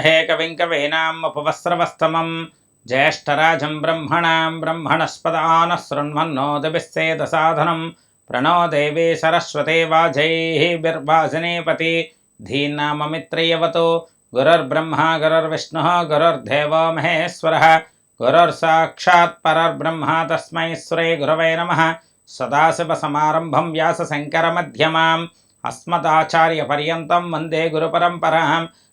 ववामहे कविं कवीनाम् उपवस्त्रवस्तमं ज्येष्ठराजं ब्रह्मणां ब्रह्मणस्पदानः शृण्वन्नोदभिस्सेदसाधनं प्रणो देवी सरस्वती वाजैः बिर्वाजिनीपति धीनाममित्रयवतो गुरुर्ब्रह्मा, गुरुर्विष्णुः, गुरुर्देवो महेश्वरः। गुरुर्साक्षात् परर्ब्रह्मा तस्मै श्री गुरवे नमः। सदाशिवसमारम्भं व्यासशङ्करमध्यमाम्। अस्मदाचार्यपर्यन्तं वंदे गुरुपरम्परां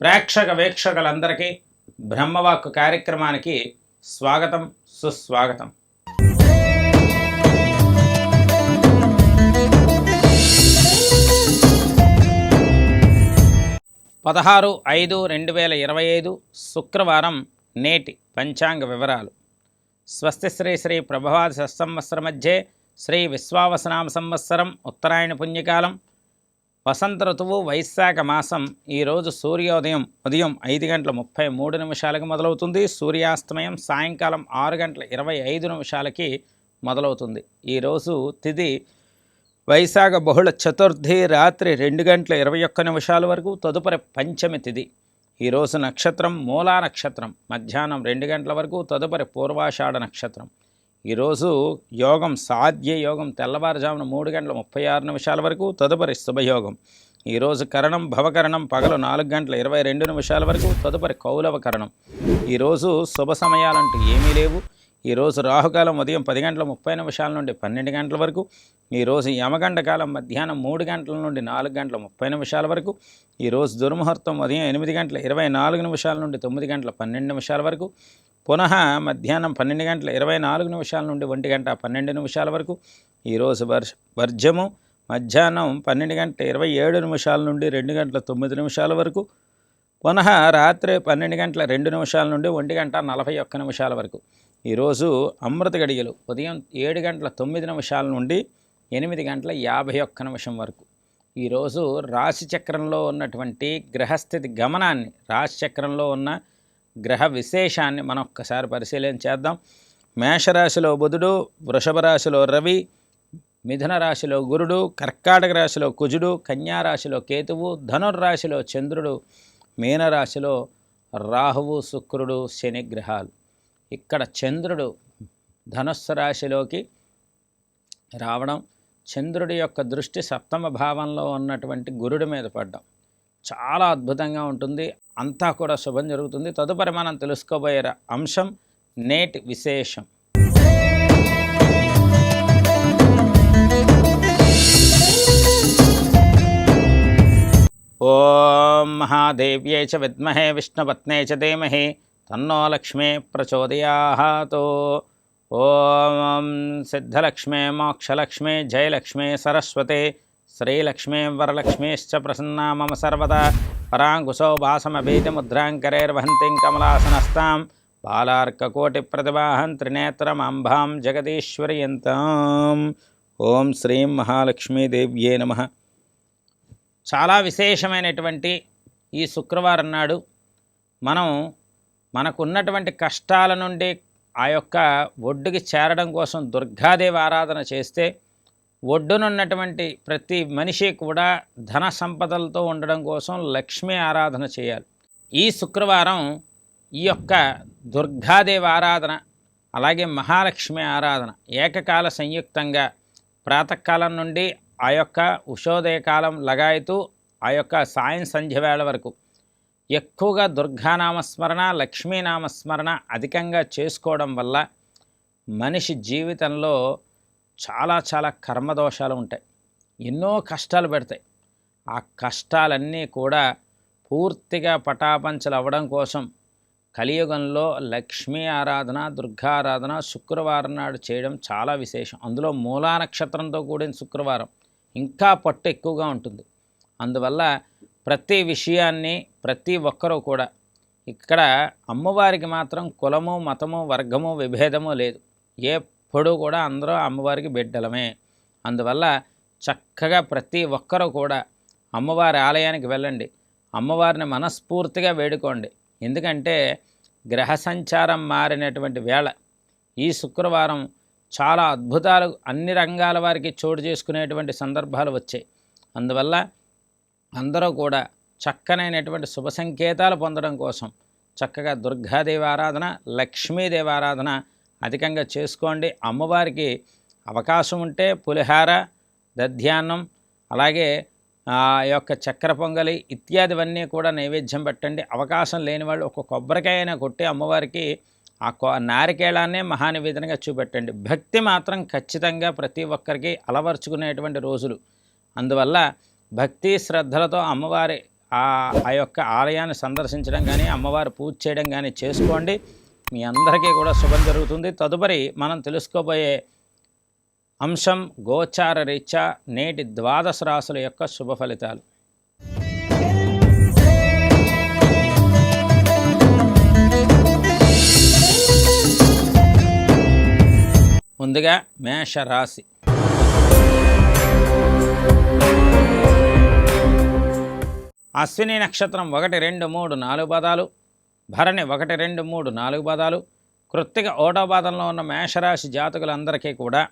ప్రేక్షక వీక్షకులందరికీ బ్రహ్మవాక్కు కార్యక్రమానికి స్వాగతం సుస్వాగతం. పదహారు ఐదు రెండు వేల ఇరవై ఐదు శుక్రవారం నేటి పంచాంగ వివరాలు. స్వస్తి శ్రీ శ్రీ ప్రభవాది సత్సంవత్సర మధ్యే శ్రీ విశ్వావసనామ సంవత్సరం ఉత్తరాయణ పుణ్యకాలం వసంత ఋతువు వైశాఖ మాసం ఈరోజు సూర్యోదయం ఉదయం ఐదు గంటల ముప్పై మూడు నిమిషాలకి మొదలవుతుంది. సూర్యాస్తమయం సాయంకాలం ఆరు గంటల ఇరవై ఐదు నిమిషాలకి మొదలవుతుంది. ఈరోజు తిథి వైశాఖ బహుళ చతుర్థి రాత్రి రెండు గంటల ఇరవై ఒక్క నిమిషాల వరకు తదుపరి పంచమి తిథి ఈరోజు నక్షత్రం మూలా నక్షత్రం మధ్యాహ్నం రెండు గంటల వరకు తదుపరి పూర్వాషాఢ నక్షత్రం. ఈరోజు యోగం సాధ్య యోగం తెల్లవారుజామున మూడు గంటల ముప్పై ఆరు నిమిషాల వరకు తదుపరి శుభయోగం. ఈరోజు కరణం భవకరణం పగలు నాలుగు గంటల ఇరవై రెండు నిమిషాల వరకు తదుపరి కౌలవ కరణం. ఈరోజు శుభ సమయాలంటూ ఏమీ లేవు. ఈరోజు రాహుకాలం ఉదయం పది గంటల ముప్పై నిమిషాల నుండి పన్నెండు గంటల వరకు ఈరోజు యమగండ కాలం మధ్యాహ్నం మూడు గంటల నుండి నాలుగు గంటల ముప్పై నిమిషాల వరకు ఈరోజు దుర్ముహూర్తం ఉదయం ఎనిమిది గంటల ఇరవై నాలుగు నిమిషాల నుండి తొమ్మిది గంటల పన్నెండు నిమిషాల వరకు పునః మధ్యాహ్నం పన్నెండు గంటల ఇరవై నాలుగు నిమిషాల నుండి ఒంటి గంట పన్నెండు నిమిషాల వరకు ఈరోజు వర్ష వర్జము మధ్యాహ్నం పన్నెండు గంటల ఇరవై ఏడు నిమిషాల నుండి రెండు గంటల తొమ్మిది నిమిషాల వరకు పునః రాత్రి పన్నెండు గంటల రెండు నిమిషాల నుండి ఒంటి గంట నలభై ఒక్క నిమిషాల వరకు. ఈరోజు అమృత గడియలు ఉదయం ఏడు గంటల తొమ్మిది నిమిషాల నుండి ఎనిమిది గంటల యాభై ఒక్క నిమిషం వరకు. ఈరోజు రాశిచక్రంలో ఉన్నటువంటి గ్రహస్థితి గమనాన్ని రాశిచక్రంలో ఉన్న గ్రహ విశేషాన్ని మనం ఒక్కసారి పరిశీలన చేద్దాం. మేషరాశిలో బుధుడు వృషభ రాశిలో రవి మిథున రాశిలో గురుడు కర్కాటక రాశిలో కుజుడు కన్యా రాశిలో కేతువు ధనుర్రాశిలో చంద్రుడు మీనరాశిలో రాహువు శుక్రుడు శని గ్రహాలు. ఇక్కడ చంద్రుడు ధనుస్సు రాశిలోకి రావడం చంద్రుడి యొక్క దృష్టి సప్తమ భావంలో ఉన్నటువంటి గురుడి మీద పడ్డం. చాలా అద్భుతంగా ఉంటుంది. అంతా కూడా శుభం జరుగుతుంది. తదుపరి మనం తెలుసుకోబోయే అంశం నేటి విశేషం. ఓ మహాదేవ్యే చ విద్మహే విష్ణుపత్నే చ ధీమహి తన్నో లక్ష్మీ ప్రచోదయాతో ఓం సిద్ధలక్ష్మే మోక్షలక్ష్మే జయలక్ష్మే సరస్వతే శ్రీలక్ష్మీ వరలక్ష్మీశ్చ ప్రసన్నా మమ సర్వదా పరాంకుశో భాసమభీతిముద్రాంకరైర్వహంతిం కమలాసనస్తాం. బాలార్కకోటిప్రతిభాహం త్రినేత్రమాంబాం జగదీశ్వరయంతాం. ఓం శ్రీం మహాలక్ష్మీదేవ్యే నమ. చాలా విశేషమైనటువంటి ఈ శుక్రవారం నాడు మనం మనకున్నటువంటి కష్టాల నుండి ఆ యొక్క ఒడ్డుకి చేరడం కోసం దుర్గాదేవి ఆరాధన చేస్తే ఒడ్డునున్నటువంటి ప్రతి మనిషి కూడా ధన సంపదలతో ఉండడం కోసం లక్ష్మీ ఆరాధన చేయాలి. ఈ శుక్రవారం ఈ యొక్క దుర్గాదేవి ఆరాధన అలాగే మహాలక్ష్మి ఆరాధన ఏకకాల సంయుక్తంగా ప్రాతకాలం నుండి ఆ యొక్క ఉషోదయ కాలం లగాయతూ ఆ యొక్క సాయం సంధ్య వేళ వరకు. ఎక్కువగా దుర్గానామస్మరణ లక్ష్మీనామస్మరణ అధికంగా చేసుకోవడం వల్ల మనిషి జీవితంలో చాలా చాలా కర్మదోషాలు ఉంటాయి. ఎన్నో కష్టాలు పెడతాయి. ఆ కష్టాలన్నీ కూడా పూర్తిగా పటాపంచలు అవ్వడం కోసం కలియుగంలో లక్ష్మీ ఆరాధన దుర్గారాధన శుక్రవారం నాడు చేయడం చాలా విశేషం. అందులో మూలా నక్షత్రంతో కూడిన శుక్రవారం ఇంకా పట్టు ఎక్కువగా ఉంటుంది. అందువల్ల ప్రతి విషయాన్ని ప్రతి ఒక్కరూ కూడా ఇక్కడ అమ్మవారికి మాత్రం కులము మతము వర్గము విభేదము లేదు. ఎప్పుడు కూడా అందరూ అమ్మవారికి బిడ్డలమే. అందువల్ల చక్కగా ప్రతి ఒక్కరూ కూడా అమ్మవారి ఆలయానికి వెళ్ళండి. అమ్మవారిని మనస్ఫూర్తిగా వేడుకోండి. ఎందుకంటే గ్రహ సంచారం మారినటువంటి వేళ ఈ శుక్రవారం చాలా అద్భుతాలు అన్ని రంగాల వారికి చోటు చేసుకునేటువంటి సందర్భాలు వచ్చాయి. అందువల్ల అందరూ కూడా చక్కనైనటువంటి శుభ సంకేతాలు పొందడం కోసం చక్కగా దుర్గాదేవి ఆరాధన లక్ష్మీదేవి ఆరాధన అధికంగా చేసుకోండి. అమ్మవారికి అవకాశం ఉంటే పులిహార దధ్యాన్నం అలాగే ఆ యొక్క చక్కెర పొంగలి ఇత్యాదివన్నీ కూడా నైవేద్యం పెట్టండి. అవకాశం లేని వాళ్ళు ఒక కొబ్బరికాయ అయినా కొట్టి అమ్మవారికి ఆ కొ నారికేళాన్నే మహానివేదనగా చూపెట్టండి. భక్తి మాత్రం ఖచ్చితంగా ప్రతి ఒక్కరికి అలవర్చుకునేటువంటి రోజులు. అందువల్ల భక్తి శ్రద్ధలతో అమ్మవారి ఆ ఆ యొక్క ఆలయాన్ని సందర్శించడం కానీ అమ్మవారి పూజ చేయడం కానీ చేసుకోండి. మీ అందరికీ కూడా శుభం జరుగుతుంది. తదుపరి మనం తెలుసుకోబోయే అంశం గోచార రీత్యా నేటి ద్వాదశ రాశుల యొక్క శుభ ఫలితాలు. ముందుగా మేషరాశి. అశ్విని నక్షత్రం ఒకటి రెండు మూడు నాలుగు పదాలు. భరణి ఒకటి రెండు మూడు నాలుగు పదాలు. కృత్తిక ఓటో పాదంలో ఉన్న మేషరాశి జాతకులందరికీ కూడా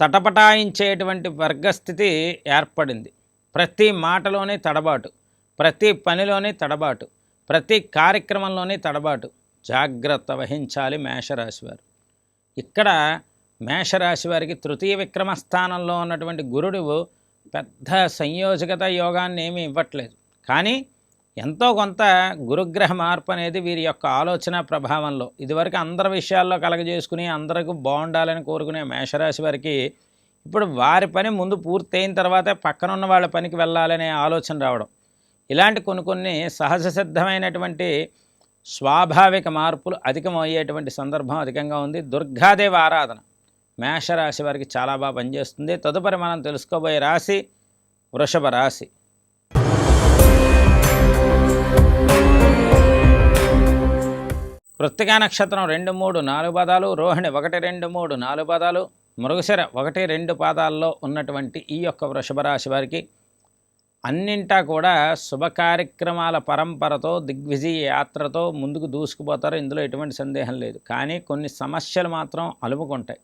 తటపటాయించేటువంటి వర్గస్థితి ఏర్పడింది. ప్రతి మాటలోని తడబాటు ప్రతి పనిలోని తడబాటు ప్రతి కార్యక్రమంలోని తడబాటు. జాగ్రత్త వహించాలి మేషరాశి వారు. ఇక్కడ మేషరాశి వారికి తృతీయ విక్రమ స్థానంలో ఉన్నటువంటి గురుడు పెద్ద సంయోజకత యోగాన్ని ఏమీ ఇవ్వట్లేదు. కానీ ఎంతో కొంత గురుగ్రహ మార్పు అనేది వీరి యొక్క ఆలోచన ప్రభావంలో. ఇదివరకు అందరి విషయాల్లో కలగజేసుకుని అందరికి బాగుండాలని కోరుకునే మేషరాశి వారికి ఇప్పుడు వారి పని ముందు పూర్తయిన తర్వాతే పక్కనున్న వాళ్ళ పనికి వెళ్ళాలనే ఆలోచన రావడం. ఇలాంటి కొన్ని కొన్ని సహజ సిద్ధమైనటువంటి స్వాభావిక మార్పులు అధికమయ్యేటువంటి సందర్భం అధికంగా ఉంది. దుర్గాదేవి ఆరాధన మేషరాశి వారికి చాలా బాగా పనిచేస్తుంది. తదుపరి మనం తెలుసుకోబోయే రాశి వృషభ రాశి. కృత్తికా నక్షత్రం రెండు మూడు నాలుగు పదాలు రోహిణి ఒకటి రెండు మూడు నాలుగు పదాలు మృగశిర ఒకటి రెండు పాదాల్లో ఉన్నటువంటి ఈ యొక్క వృషభ రాశి వారికి అన్నింటా కూడా శుభ కార్యక్రమాల పరంపరతో దిగ్విజయ యాత్రతో ముందుకు దూసుకుపోతారు. ఇందులో ఎటువంటి సందేహం లేదు. కానీ కొన్ని సమస్యలు మాత్రం అలుముకుంటాయి.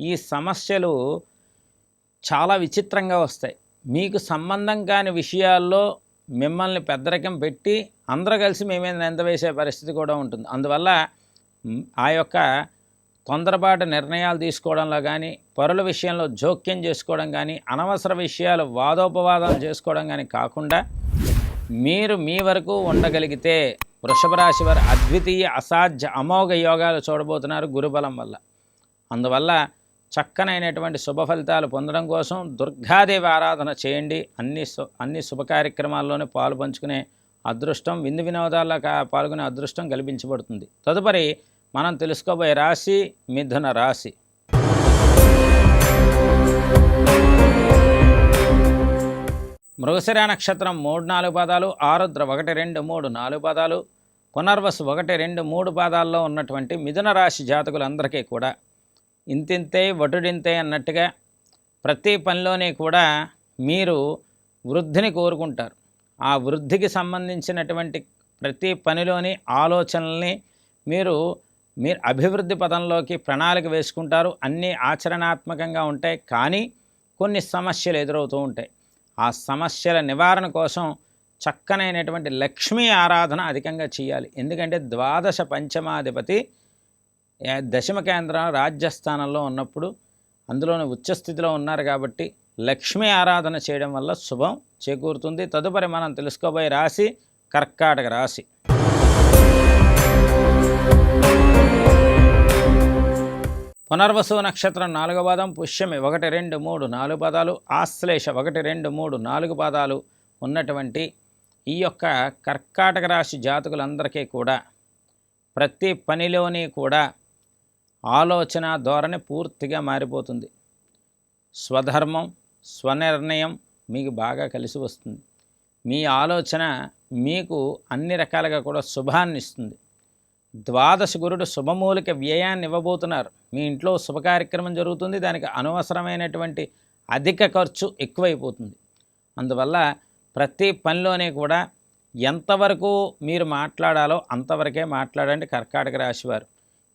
ఈ సమస్యలు చాలా విచిత్రంగా వస్తాయి. మీకు సంబంధం కాని విషయాల్లో మిమ్మల్ని పెద్దరికం పెట్టి అందరూ కలిసి మేమేది నింద వేసే పరిస్థితి కూడా ఉంటుంది. అందువల్ల ఆ యొక్క తొందరపాటు నిర్ణయాలు తీసుకోవడంలో కానీ పరుల విషయంలో జోక్యం చేసుకోవడం కానీ అనవసర విషయాలు వాదోపవాదాలు చేసుకోవడం కానీ కాకుండా మీరు మీ వరకు ఉండగలిగితే వృషభ రాశి వారి అద్వితీయ అసాధ్య అమోఘ యోగాలు చూడబోతున్నారు గురుబలం వల్ల. అందువల్ల చక్కనైనటువంటి శుభ ఫలితాలు పొందడం కోసం దుర్గాదేవి ఆరాధన చేయండి. అన్ని సు అన్ని శుభ కార్యక్రమాల్లోనే పాలు పంచుకునే అదృష్టం విందు వినోదాల్లో పాల్గొనే అదృష్టం కల్పించబడుతుంది. తదుపరి మనం తెలుసుకోబోయే రాశి మిథున రాశి. మృగశిర నక్షత్రం మూడు నాలుగు పాదాలు ఆరుద్ర ఒకటి రెండు మూడు నాలుగు పాదాలు పునర్వసు ఒకటి రెండు మూడు పాదాల్లో ఉన్నటువంటి మిథున రాశి జాతకులందరికీ కూడా ఇంతింతే వటుడింతే అన్నట్టుగా ప్రతి పనిలోనే కూడా మీరు వృద్ధిని కోరుకుంటారు. ఆ వృద్ధికి సంబంధించినటువంటి ప్రతి పనిలోని ఆలోచనల్ని మీరు మీరు అభివృద్ధి పదంలోకి ప్రణాళిక వేసుకుంటారు. అన్నీ ఆచరణాత్మకంగా ఉంటాయి. కానీ కొన్ని సమస్యలు ఎదురవుతూ ఉంటాయి. ఆ సమస్యల నివారణ కోసం చక్కనైనటువంటి లక్ష్మీ ఆరాధన అధికంగా చేయాలి. ఎందుకంటే ద్వాదశ పంచమాధిపతి దశమ కేంద్రం రాజ్యస్థానంలో ఉన్నప్పుడు అందులోని ఉచ్చస్థితిలో ఉన్నారు కాబట్టి లక్ష్మీ ఆరాధన చేయడం వల్ల శుభం చేకూరుతుంది. తదుపరి మనం తెలుసుకోబోయే రాశి కర్కాటక రాశి. పునర్వసు నక్షత్రం నాలుగు పాదం పుష్యమి ఒకటి రెండు మూడు నాలుగు పాదాలు ఆశ్లేష ఒకటి రెండు మూడు నాలుగు పాదాలు ఉన్నటువంటి ఈ యొక్క కర్కాటక రాశి జాతకులందరికీ కూడా ప్రతి పనిలోని కూడా ఆలోచన ధోరణి పూర్తిగా మారిపోతుంది. స్వధర్మం స్వనిర్ణయం మీకు బాగా కలిసి వస్తుంది. మీ ఆలోచన మీకు అన్ని రకాలుగా కూడా శుభాన్ని ఇస్తుంది. ద్వాదశ గురుడు శుభమూలిక వ్యయాన్ని ఇవ్వబోతున్నారు. మీ ఇంట్లో శుభ కార్యక్రమం జరుగుతుంది. దానికి అనవసరమైనటువంటి అధిక ఖర్చు ఎక్కువైపోతుంది. అందువల్ల ప్రతి పనిలోనే కూడా ఎంతవరకు మీరు మాట్లాడాలో అంతవరకే మాట్లాడండి కర్కాటక రాశివారు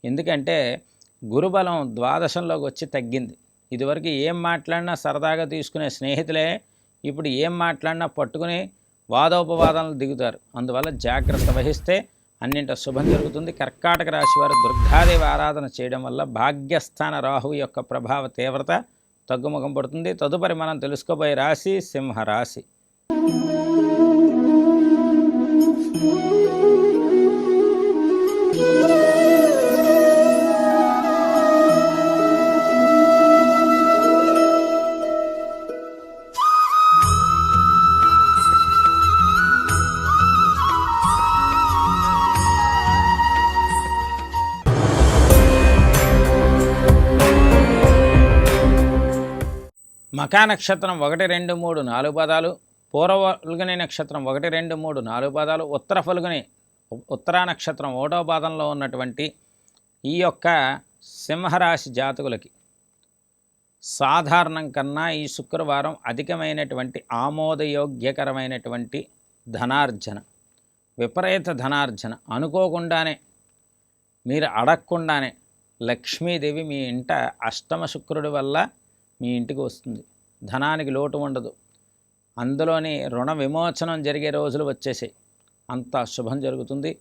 ఎందుకంటే గురుబలం ద్వాదశంలోకి వచ్చి తగ్గింది. ఇదివరకు ఏం మాట్లాడినా సరదాగా తీసుకునే స్నేహితులే ఇప్పుడు ఏం మాట్లాడినా పట్టుకుని వాదోపవాదాలను దిగుతారు. అందువల్ల జాగ్రత్త వహిస్తే అన్నింట శుభం జరుగుతుంది. కర్కాటక రాశి వారు దుర్గాదేవి ఆరాధన చేయడం వల్ల భాగ్యస్థాన రాహువు యొక్క ప్రభావ తీవ్రత తగ్గుముఖం పడుతుంది. తదుపరి మనం తెలుసుకోబోయే రాశి సింహరాశి. మకా నక్షత్రం ఒకటి రెండు మూడు నాలుగు పదాలు పూర్వఫలుగుని నక్షత్రం ఒకటి రెండు మూడు నాలుగు పదాలు ఉత్తర ఫలుగుని ఉత్తరా నక్షత్రం ఒకటో పాదంలో ఉన్నటువంటి ఈ యొక్క సింహరాశి జాతకులకి సాధారణం కన్నా ఈ శుక్రవారం అధికమైనటువంటి ఆమోదయోగ్యకరమైనటువంటి ధనార్జన విపరీత ధనార్జన. అనుకోకుండానే మీరు అడగకుండానే లక్ష్మీదేవి మీ ఇంట అష్టమ శుక్రుడి వల్ల మీ ఇంటికి వస్తుంది. ధనానికి లోటు ఉండదు. అందులోని రుణ విమోచనం జరిగే రోజులు వచ్చేసాయి. అంత శుభం జరుగుతుంది.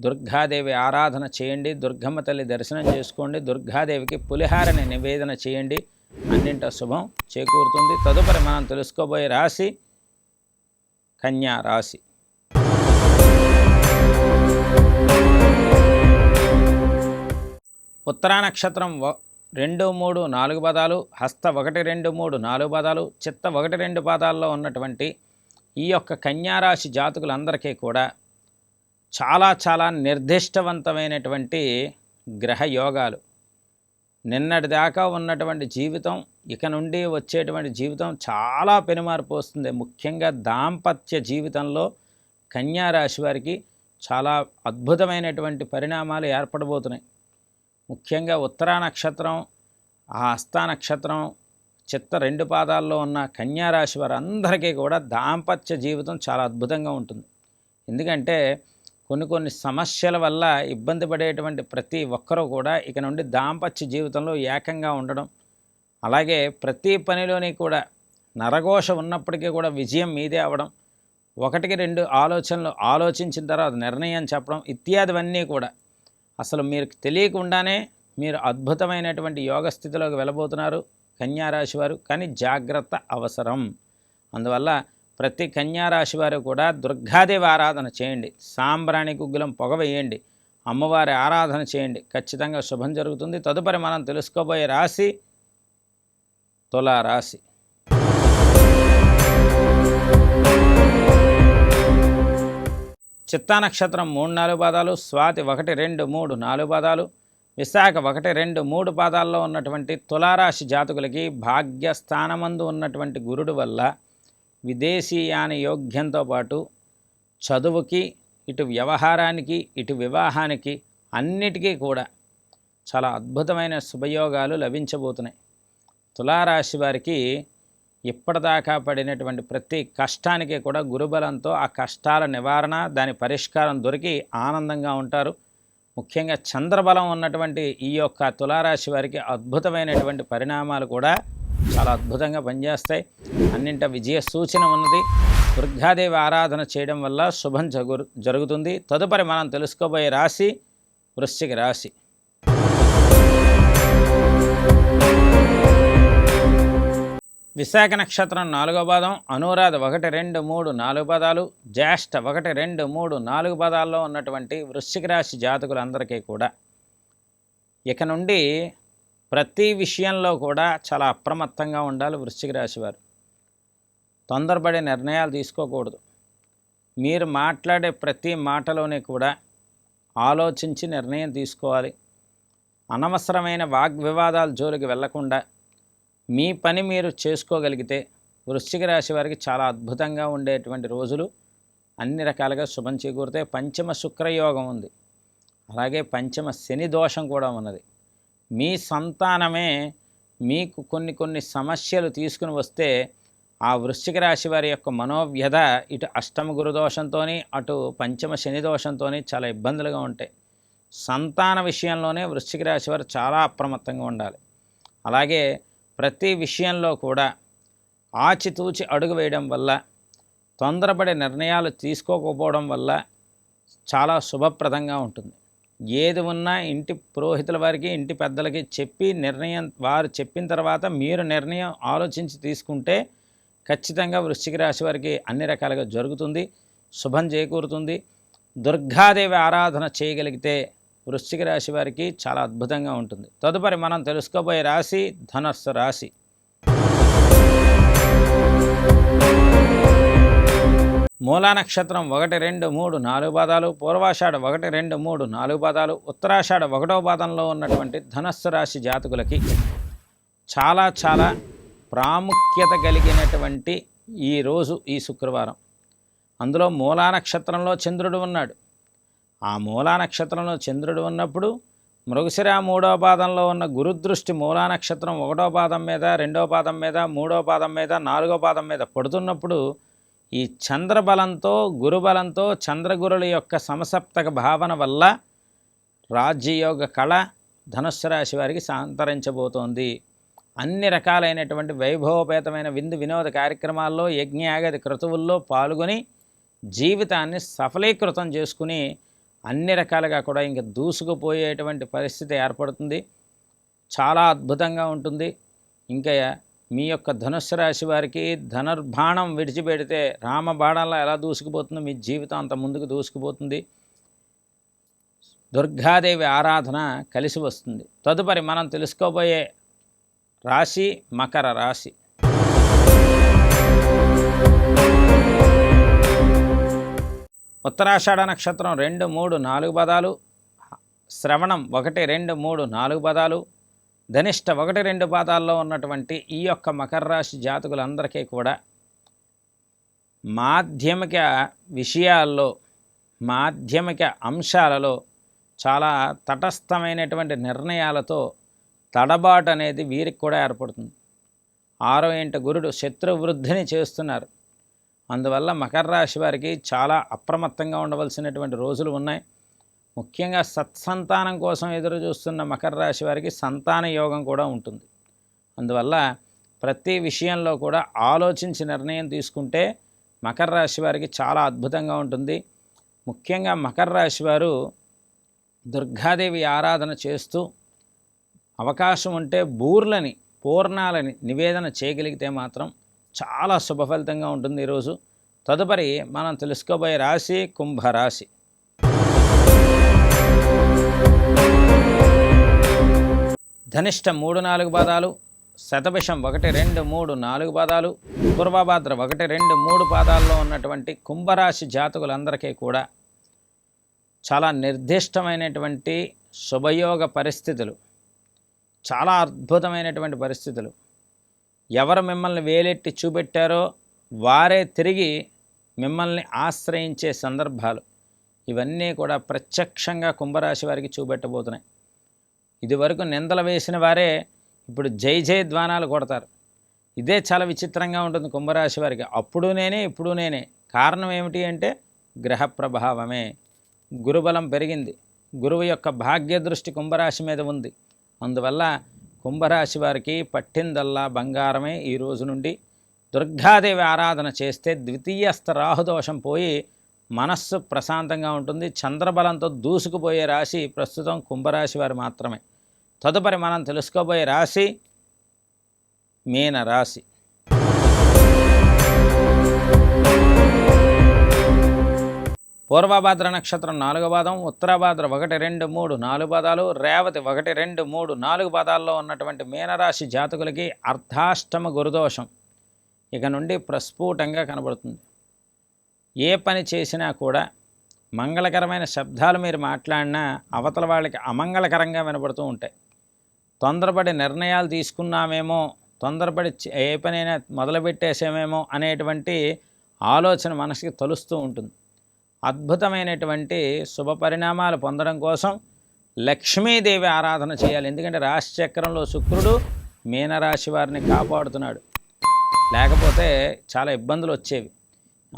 దుర్గాదేవి ఆరాధన చేయండి. దుర్గమ్మ తల్లి దర్శనం చేసుకోండి. దుర్గాదేవికి పులిహారని నివేదన చేయండి. అన్నింట శుభం చేకూరుతుంది. తదుపరి మనం తెలుసుకోబోయే రాశి కన్యా రాశి. ఉత్తరా నక్షత్రం వ- రెండు మూడు నాలుగు పదాలు హస్త ఒకటి రెండు మూడు నాలుగు పదాలు చిత్త ఒకటి రెండు పాదాల్లో ఉన్నటువంటి ఈ యొక్క కన్యారాశి జాతకులందరికీ కూడా చాలా చాలా నిర్దిష్టవంతమైనటువంటి గ్రహ యోగాలు. నిన్నటి దాకా ఉన్నటువంటి జీవితం ఇక నుండి వచ్చేటువంటి జీవితం చాలా పెనుమార్పు వస్తుంది. ముఖ్యంగా దాంపత్య జీవితంలో కన్యారాశి వారికి చాలా అద్భుతమైనటువంటి పరిణామాలు ఏర్పడబోతున్నాయి. ముఖ్యంగా ఉత్తరా నక్షత్రం ఆ హస్త నక్షత్రం చిత్త రెండు పాదాల్లో ఉన్న కన్యారాశి వారందరికీ కూడా దాంపత్య జీవితం చాలా అద్భుతంగా ఉంటుంది. ఎందుకంటే కొన్ని కొన్ని సమస్యల వల్ల ఇబ్బంది పడేటువంటి ప్రతి ఒక్కరూ కూడా ఇక నుండి దాంపత్య జీవితంలో ఏకంగా ఉండడం అలాగే ప్రతి పనిలోని కూడా నరఘోష ఉన్నప్పటికీ కూడా విజయం మీదే అవ్వడం ఒకటికి రెండు ఆలోచనలు ఆలోచించిన తర్వాత నిర్ణయం చెప్పడం ఇత్యాదివన్నీ కూడా అసలు మీరు తెలియకుండానే మీరు అద్భుతమైనటువంటి యోగ స్థితిలోకి వెళ్ళబోతున్నారు కన్యారాశి వారు. కానీ జాగ్రత్త అవసరం. అందువల్ల ప్రతి కన్యారాశి వారు కూడా దుర్గాదేవి ఆరాధన చేయండి. సాంబ్రాణి గుగ్గులం పొగ వేయండి. అమ్మవారి ఆరాధన చేయండి. ఖచ్చితంగా శుభం జరుగుతుంది. తదుపరి మనం తెలుసుకోబోయే రాశి తులారాశి. చిత్తా నక్షత్రం మూడు నాలుగు పాదాలు స్వాతి ఒకటి రెండు మూడు నాలుగు పాదాలు విశాఖ ఒకటి రెండు మూడు పాదాల్లో ఉన్నటువంటి తులారాశి జాతకులకి భాగ్యస్థానమందు ఉన్నటువంటి గురుడు వల్ల విదేశీయాన యోగ్యంతో పాటు చదువుకి ఇటు వ్యవహారానికి ఇటు వివాహానికి అన్నిటికీ కూడా చాలా అద్భుతమైన శుభయోగాలు లభించబోతున్నాయి. తులారాశి వారికి ఇప్పటిదాకా పడినటువంటి ప్రతి కష్టానికి కూడా గురుబలంతో ఆ కష్టాల నివారణ దాని పరిష్కారం దొరికి ఆనందంగా ఉంటారు. ముఖ్యంగా చంద్రబలం ఉన్నటువంటి ఈ యొక్క తులారాశి వారికి అద్భుతమైనటువంటి పరిణామాలు కూడా చాలా అద్భుతంగా పనిచేస్తాయి. అన్నింట విజయ సూచన ఉన్నది. దుర్గాదేవి ఆరాధన చేయడం వల్ల శుభం జగు జరుగుతుంది. తదుపరి మనం తెలుసుకోబోయే రాశి వృశ్చిక రాశి. విశాఖ నక్షత్రం నాలుగో పాదం అనురాధ ఒకటి రెండు మూడు నాలుగు పదాలు జ్యేష్ఠ ఒకటి రెండు మూడు నాలుగు పదాల్లో ఉన్నటువంటి వృశ్చిక రాశి జాతకులందరికీ కూడా. ఇక నుండి ప్రతి విషయంలో కూడా చాలా అప్రమత్తంగా ఉండాలి వృశ్చిక రాశి వారు. తొందరపడే నిర్ణయాలు తీసుకోకూడదు. మీరు మాట్లాడే ప్రతి మాటలోనే కూడా ఆలోచించి నిర్ణయం తీసుకోవాలి. అనవసరమైన వాగ్వివాదాల జోలికి వెళ్ళకుండా మీ పని మీరు చేసుకోగలిగితే వృశ్చిక రాశి వారికి చాలా అద్భుతంగా ఉండేటువంటి రోజులు. అన్ని రకాలుగా శుభం చేకూరితే పంచమ శుక్రయోగం ఉంది. అలాగే పంచమ శని దోషం కూడా ఉన్నది. మీ సంతానమే మీకు కొన్ని కొన్ని సమస్యలు తీసుకుని వస్తే ఆ వృశ్చిక రాశి వారి యొక్క మనోవ్యధ ఇటు అష్టమ గురుదోషంతో అటు పంచమ శని దోషంతో చాలా ఇబ్బందులుగా ఉంటాయి. సంతాన విషయంలోనే వృశ్చిక రాశి వారు చాలా అప్రమత్తంగా ఉండాలి. అలాగే ప్రతి విషయంలో కూడా ఆచితూచి అడుగు వేయడం వల్ల తొందరపడే నిర్ణయాలు తీసుకోకపోవడం వల్ల చాలా శుభప్రదంగా ఉంటుంది. ఏది ఉన్నా ఇంటి పురోహితుల వారికి ఇంటి పెద్దలకి చెప్పి నిర్ణయం వారు చెప్పిన తర్వాత మీరు నిర్ణయం ఆలోచించి తీసుకుంటే ఖచ్చితంగా వృశ్చిక రాశి వారికి అన్ని రకాలుగా జరుగుతుంది శుభం చేకూరుతుంది. దుర్గాదేవి ఆరాధన చేయగలిగితే వృశ్చిక రాశి వారికి చాలా అద్భుతంగా ఉంటుంది. తదుపరి మనం తెలుసుకోబోయే రాశి ధనస్సు రాశి. మూలా నక్షత్రం ఒకటి రెండు మూడు నాలుగు పాదాలు పూర్వాషాఢ ఒకటి రెండు మూడు నాలుగు పాదాలు ఉత్తరాషాఢ ఒకటో పాదంలో ఉన్నటువంటి ధనస్సు రాశి జాతకులకి చాలా చాలా ప్రాముఖ్యత కలిగినటువంటి ఈ రోజు ఈ శుక్రవారం. అందులో మూలా నక్షత్రంలో చంద్రుడు ఉన్నాడు. ఆ మూలా నక్షత్రంలో చంద్రుడు ఉన్నప్పుడు మృగశిర మూడో పాదంలో ఉన్న గురుదృష్టి మూలా నక్షత్రం ఒకటో పాదం మీద రెండో పాదం మీద మూడో పాదం మీద నాలుగో పాదం మీద పడుతున్నప్పుడు ఈ చంద్రబలంతో గురుబలంతో చంద్రగురుల యొక్క సమసప్తక భావన వల్ల రాజ్యయోగ కళ ధనుస్సు రాశి వారికి సాంతరించబోతోంది. అన్ని రకాలైనటువంటి వైభవపేతమైన విందు వినోద కార్యక్రమాల్లో యజ్ఞయాగది క్రతువుల్లో పాల్గొని జీవితాన్ని సఫలీకృతం చేసుకుని అన్ని రకాలుగా కూడా ఇంక దూసుకుపోయేటువంటి పరిస్థితి ఏర్పడుతుంది. చాలా అద్భుతంగా ఉంటుంది. ఇంకా మీ యొక్క ధనుస్సు రాశి వారికి ధనుర్బాణం విడిచిపెడితే రామబాణంలో ఎలా దూసుకుపోతుందో మీ జీవితం అంత ముందుకు దూసుకుపోతుంది. దుర్గాదేవి ఆరాధన కలిసి వస్తుంది. తదుపరి మనం తెలుసుకోబోయే రాశి మకర రాశి. ఉత్తరాషాఢ నక్షత్రం రెండు మూడు నాలుగు పదాలు. శ్రవణం ఒకటి రెండు మూడు నాలుగు పదాలు. ధనిష్ట ఒకటి రెండు పాదాల్లో ఉన్నటువంటి ఈ యొక్క మకర రాశి జాతకులందరికీ కూడా మాధ్యమిక విషయాల్లో మాధ్యమిక అంశాలలో చాలా తటస్థమైనటువంటి నిర్ణయాలతో తడబాటు అనేది వీరికి కూడా ఏర్పడుతుంది. ఆరో ఇంట గురుడు శత్రువృద్ధిని చేస్తున్నారు. అందువల్ల మకర రాశి వారికి చాలా అప్రమత్తంగా ఉండవలసినటువంటి రోజులు ఉన్నాయి. ముఖ్యంగా సత్సంతానం కోసం ఎదురు చూస్తున్న మకర రాశి వారికి సంతాన యోగం కూడా ఉంటుంది. అందువల్ల ప్రతి విషయంలో కూడా ఆలోచించి నిర్ణయం తీసుకుంటే మకర రాశి వారికి చాలా అద్భుతంగా ఉంటుంది. ముఖ్యంగా మకర రాశి వారు దుర్గాదేవి ఆరాధన చేస్తూ అవకాశం ఉంటే బూర్లని పూర్ణాలని నివేదన చేయగలిగితే మాత్రం చాలా శుభ ఫలితంగా ఉంటుంది ఈరోజు. తదుపరి మనం తెలుసుకోబోయే రాశి కుంభరాశి. ధనిష్ట మూడు నాలుగు పాదాలు శతభిషం ఒకటి రెండు మూడు నాలుగు పాదాలు పూర్వభాద్ర ఒకటి రెండు మూడు పాదాల్లో ఉన్నటువంటి కుంభరాశి జాతకులందరికీ కూడా చాలా నిర్దిష్టమైనటువంటి శుభయోగ పరిస్థితులు చాలా అద్భుతమైనటువంటి పరిస్థితులు. ఎవరు మిమ్మల్ని వేలెట్టి చూపెట్టారో వారే తిరిగి మిమ్మల్ని ఆశ్రయించే సందర్భాలు ఇవన్నీ కూడా ప్రత్యక్షంగా కుంభరాశి వారికి చూపెట్టబోతున్నాయి. ఇదివరకు నిందలు వేసిన వారే ఇప్పుడు జై జై ద్వానాలు కొడతారు. ఇదే చాలా విచిత్రంగా ఉంటుంది కుంభరాశి వారికి. అప్పుడు నేనే ఇప్పుడు నేనే. కారణం ఏమిటి అంటే గ్రహ ప్రభావమే. గురుబలం పెరిగింది. గురువు యొక్క భాగ్య దృష్టి కుంభరాశి మీద ఉంది. అందువల్ల కుంభరాశి వారికి పట్టిందల్లా బంగారమే ఈ రోజు నుండి. దుర్గాదేవి ఆరాధన చేస్తే ద్వితీయస్థ రాహుదోషం పోయి మనస్సు ప్రశాంతంగా ఉంటుంది. చంద్రబలంతో దూసుకుపోయే రాశి ప్రస్తుతం కుంభరాశి వారు మాత్రమే. తదుపరి మనం తెలుసుకోబోయే రాశి మీన రాశి పూర్వభాద్ర నక్షత్రం నాలుగు పాదం ఉత్తరాభాద్ర ఒకటి రెండు మూడు నాలుగు పాదాలు రేవతి ఒకటి రెండు మూడు నాలుగు పాదాల్లో ఉన్నటువంటి మీనరాశి జాతకులకి అర్ధాష్టమ గురుదోషం. ఇక నుండి ప్రస్ఫుటంగా కనబడుతుంది. ఏ పని చేసినా కూడా మంగళకరమైన శబ్దాలు మీరు మాట్లాడినా అవతల వాళ్ళకి అమంగళకరంగా వినబడుతూ ఉంటాయి. తొందరపడి నిర్ణయాలు తీసుకున్నామేమో తొందరపడి ఏ పనైనా మొదలుపెట్టేసామేమో అనేటువంటి ఆలోచన మనసుకి తలుస్తూ ఉంటుంది. అద్భుతమైనటువంటి శుభ పరిణామాలు పొందడం కోసం లక్ష్మీదేవి ఆరాధన చేయాలి. ఎందుకంటే రాశిచక్రంలో శుక్రుడు మీనరాశి వారిని కాపాడుతున్నాడు. లేకపోతే చాలా ఇబ్బందులు వచ్చేవి.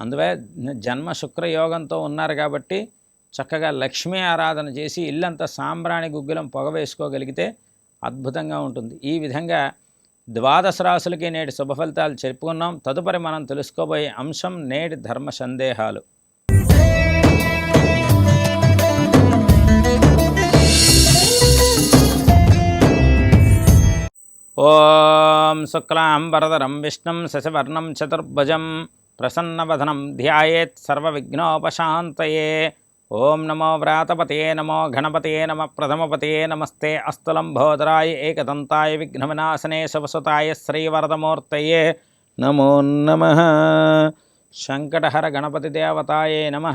అందువే జన్మ శుక్రయోగంతో ఉన్నారు కాబట్టి చక్కగా లక్ష్మీ ఆరాధన చేసి ఇల్లంతా సాంబ్రాణి గుగ్గిలం పొగ వేసుకోగలిగితే అద్భుతంగా ఉంటుంది. ఈ విధంగా ద్వాదశ రాసులకి నేటి శుభ ఫలితాలు చెప్పుకున్నాం. తదుపరి మనం తెలుసుకోబోయే అంశం నేటి ధర్మ సందేహాలు. ఓం శుక్లాంబరదరం విష్ణుం శశివర్ణం చతుర్భుజం ప్రసన్నవదనం ధ్యాయేత్ సర్వవిఘ్నోపశాంతయే. ఓం నమో వ్రాతపతయే నమో గణపతయే నమ ప్రథమపతయే నమస్తే అస్తులంభోదరాయ ఏకదంతాయ విఘ్నవినాశనే శుభసుతాయ శ్రీవరదమూర్తయే నమో నమ. శంకటహర గణపతి దేవతాయే నమ.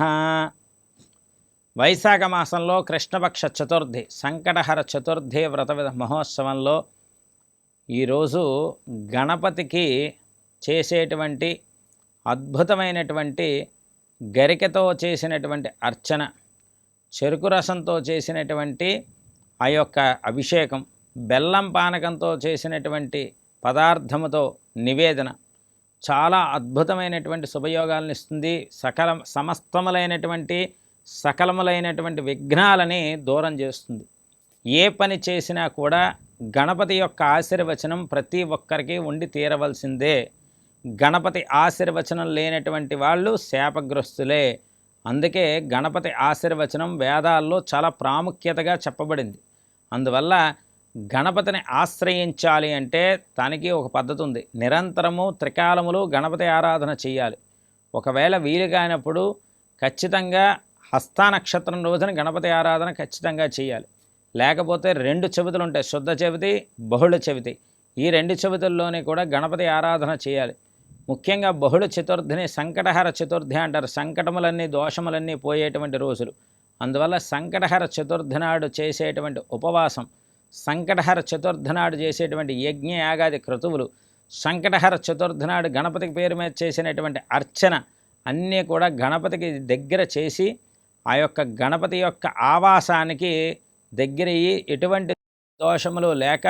వైశాఖ మాసంలో కృష్ణపక్ష చతుర్థి సంకటహర చతుర్థి వ్రత మహోత్సవంలో ఈరోజు గణపతికి చేసేటువంటి అద్భుతమైనటువంటి గరికతో చేసినటువంటి అర్చన చెరుకు రసంతో చేసినటువంటి ఆ యొక్క అభిషేకం బెల్లం పానకంతో చేసినటువంటి పదార్థముతో నివేదన చాలా అద్భుతమైనటువంటి శుభయోగాలను ఇస్తుంది. సకల సమస్తములైనటువంటి సకలములైనటువంటి విఘ్నాలని దూరం చేస్తుంది. ఏ పని చేసినా కూడా గణపతి యొక్క ఆశీర్వచనం ప్రతి ఒక్కరికి ఉండి తీరవలసిందే. గణపతి ఆశీర్వచనం లేనటువంటి వాళ్ళు శాపగ్రస్తులే. అందుకే గణపతి ఆశీర్వచనం వేదాల్లో చాలా ప్రాముఖ్యతగా చెప్పబడింది. అందువల్ల గణపతిని ఆశ్రయించాలి అంటే తనకి ఒక పద్ధతి ఉంది. నిరంతరము త్రికాలములు గణపతి ఆరాధన చేయాలి. ఒకవేళ వీలు కానప్పుడు ఖచ్చితంగా హస్త నక్షత్రం రోజున గణపతి ఆరాధన ఖచ్చితంగా చేయాలి. లేకపోతే రెండు చెవితులు ఉంటాయి శుద్ధ చెవితి బహుళ చెవితి. ఈ రెండు చెవితుల్లోనే కూడా గణపతి ఆరాధన చేయాలి. ముఖ్యంగా బహుళ చతుర్థిని సంకటహర చతుర్థి అంటారు. సంకటములన్నీ దోషములన్నీ పోయేటువంటి రోజులు. అందువల్ల సంకటహర చతుర్థి నాడు చేసేటువంటి ఉపవాసం సంకటహర చతుర్థి నాడు చేసేటువంటి యజ్ఞ యాగాది క్రతువులు సంకటహర చతుర్థి నాడు గణపతికి పేరు మీద చేసినటువంటి అర్చన అన్నీ కూడా గణపతికి దగ్గర చేసి ఆ యొక్క గణపతి యొక్క ఆవాసానికి దగ్గరయ్యి ఎటువంటి దోషములు లేక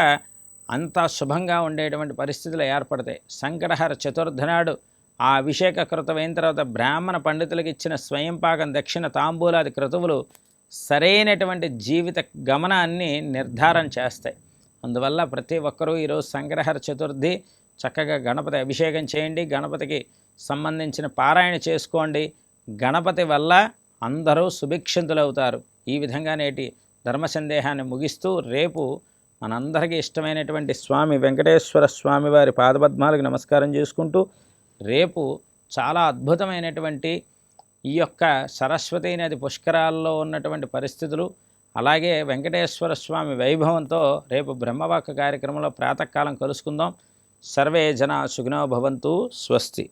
అంతా శుభంగా ఉండేటువంటి పరిస్థితులు ఏర్పడతాయి. సంకటహర చతుర్థి నాడు ఆ అభిషేక కృతమైన తర్వాత బ్రాహ్మణ పండితులకు ఇచ్చిన స్వయంపాకం దక్షిణ తాంబూలాది క్రతువులు సరైనటువంటి జీవిత గమనాన్ని నిర్ధారణ చేస్తాయి. అందువల్ల ప్రతి ఒక్కరూ ఈరోజు సంగ్రహర చతుర్థి చక్కగా గణపతి అభిషేకం చేయండి. గణపతికి సంబంధించిన పారాయణ చేసుకోండి. గణపతి వల్ల అందరూ సుభిక్షింతులవుతారు. ఈ విధంగా నేటి ధర్మ సందేహాన్ని ముగిస్తూ రేపు మనందరికీ ఇష్టమైనటువంటి స్వామి వెంకటేశ్వర స్వామి వారి పాదపద్మాలకు నమస్కారం చేసుకుంటూ రేపు చాలా అద్భుతమైనటువంటి ఈ యొక్క సరస్వతీ నది పుష్కరాల్లో ఉన్నటువంటి పరిస్థితులు అలాగే వెంకటేశ్వర స్వామి వైభవంతో రేపు బ్రహ్మవాక కార్యక్రమంలో ప్రాతకాలం కలుసుకుందాం. సర్వే జన సుఖినో భవంతు స్వస్తి.